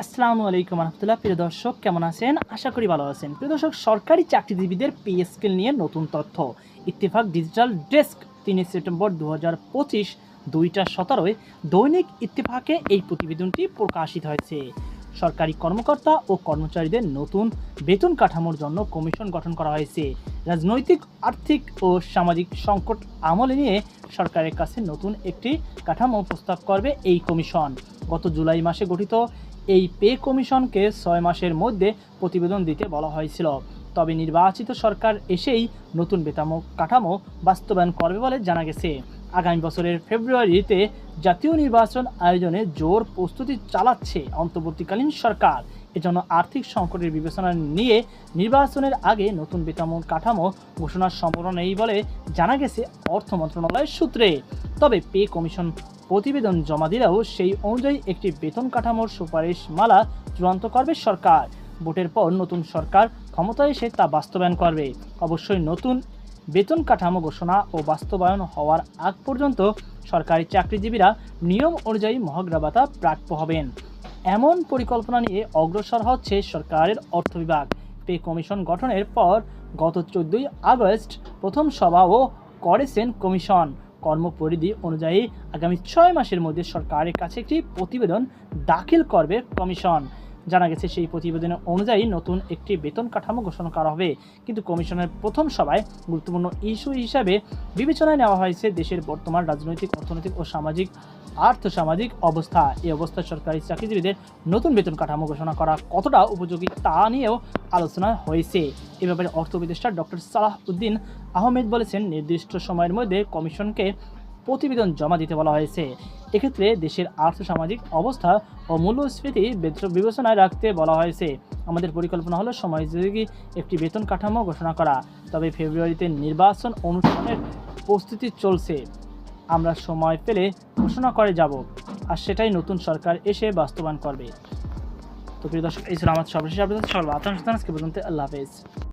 আসসালামু আলাইকুম রহমতুল্লাহ প্রিয় দর্শক, কেমন আছেন? আশা করি ভালো আছেন। প্রিয় দর্শক, সরকারি চাকরিজীবীদের পে স্কেল নিয়ে নতুন তথ্য। ইত্তেফাক ডিজিটাল ডেস্ক তিন সেপ্টেম্বর দু হাজার পঁচিশ দুইটা সতেরোয় দৈনিক ইত্তেফাকে এই প্রতিবেদনটি প্রকাশিত হয়েছে। সরকারি কর্মকর্তা ও কর্মচারীদের নতুন বেতন কাঠামোর জন্য কমিশন গঠন করা হয়েছে। রাজনৈতিক, আর্থিক ও সামাজিক সংকট আমলে নিয়ে সরকারের কাছে নতুন একটি কাঠামো প্রস্তাব করবে এই কমিশন। গত জুলাই মাসে গঠিত এই পে কমিশনকে ছয় মাসের মধ্যে প্রতিবেদন দিতে বলা হয়েছিল। তবে নির্বাচিত সরকার এসেই নতুন বেতামো কাঠামো বাস্তবায়ন করবে বলে জানা গেছে। আগামী বছরের ফেব্রুয়ারিতে জাতীয় নির্বাচন আয়োজনে জোর প্রস্তুতি চালাচ্ছে অন্তর্বর্তীকালীন সরকার। এজন্য আর্থিক সংকটের বিবেচনা নিয়ে নির্বাচনের আগে নতুন বেতন কাঠামো ঘোষণার সম্ভাবনা নেই বলে জানা গেছে অর্থ মন্ত্রণালয়ের সূত্রে। তবে পে কমিশন প্রতিবেদন জমা দিলেও সেই অনুযায়ী একটি বেতন কাঠামোর সুপারিশ মালা চূড়ান্ত করবে সরকার। ভোটের পর নতুন সরকার ক্ষমতায় এসে তা বাস্তবায়ন করবে। অবশ্যই নতুন বেতন কাঠামো ঘোষণা ও বাস্তবায়ন হওয়ার আগ পর্যন্ত সরকারি চাকরিজীবীরা নিয়ম অনুযায়ী মহাগ্রা ভাতা প্রাপ্য হবেন। এমন পরিকল্পনা নিয়ে অগ্রসর হচ্ছে সরকারের অর্থ বিভাগ। পে কমিশন গঠনের পর গত চোদ্দই আগস্ট প্রথম সভাও করেছেন কমিশন। কর্মপরিধি অনুযায়ী আগামী ছয় মাসের মধ্যে সরকারের কাছে একটি প্রতিবেদন দাখিল করবে কমিশন। জানা গেছে সেই প্রতিবেদন অনুযায়ী নতুন একটি বেতন কাঠামো ঘোষণা করা হবে। কিন্তু কমিশনের প্রথম সভায় গুরুত্বপূর্ণ ইস্যু হিসাবে বিবেচনায় নেওয়া হয়েছে দেশের বর্তমান রাজনৈতিক, অর্থনৈতিক ও সামাজিক, আর্থসামাজিক অবস্থা। এই অবস্থায় সরকারি চাকরিজীবীদের নতুন বেতন কাঠামো ঘোষণা করা কতটা উপযোগী তা নিয়েও আলোচনা হয়েছে। এ ব্যাপারে অর্থ উপদেষ্টা ডক্টর সালাহ উদ্দিন আহমেদ বলেছেন, নির্দিষ্ট সময়ের মধ্যে কমিশনকে প্রতিবেদন জমা দিতে বলা হয়েছে। এক্ষেত্রে দেশের আর্থসামাজিক অবস্থা ও মূল্যস্ফীতি বিবেচনায় রাখতে বলা হয়েছে। আমাদের পরিকল্পনা হলো সময়যোগী একটি বেতন কাঠামো ঘোষণা করা। তবে ফেব্রুয়ারিতে নির্বাচন অনুষ্ঠানের প্রস্তুতি চলছে। আমরা সময় পেলে ঘোষণা করে যাব। আর সেটাই নতুন সরকার এসে বাস্তবায়ন করবে। তো প্রিয় দর্শক, এই ছিল আমার সর্বশেষ আপডেট। সর্ব পর্যন্ত আল্লাহ হাফেজ।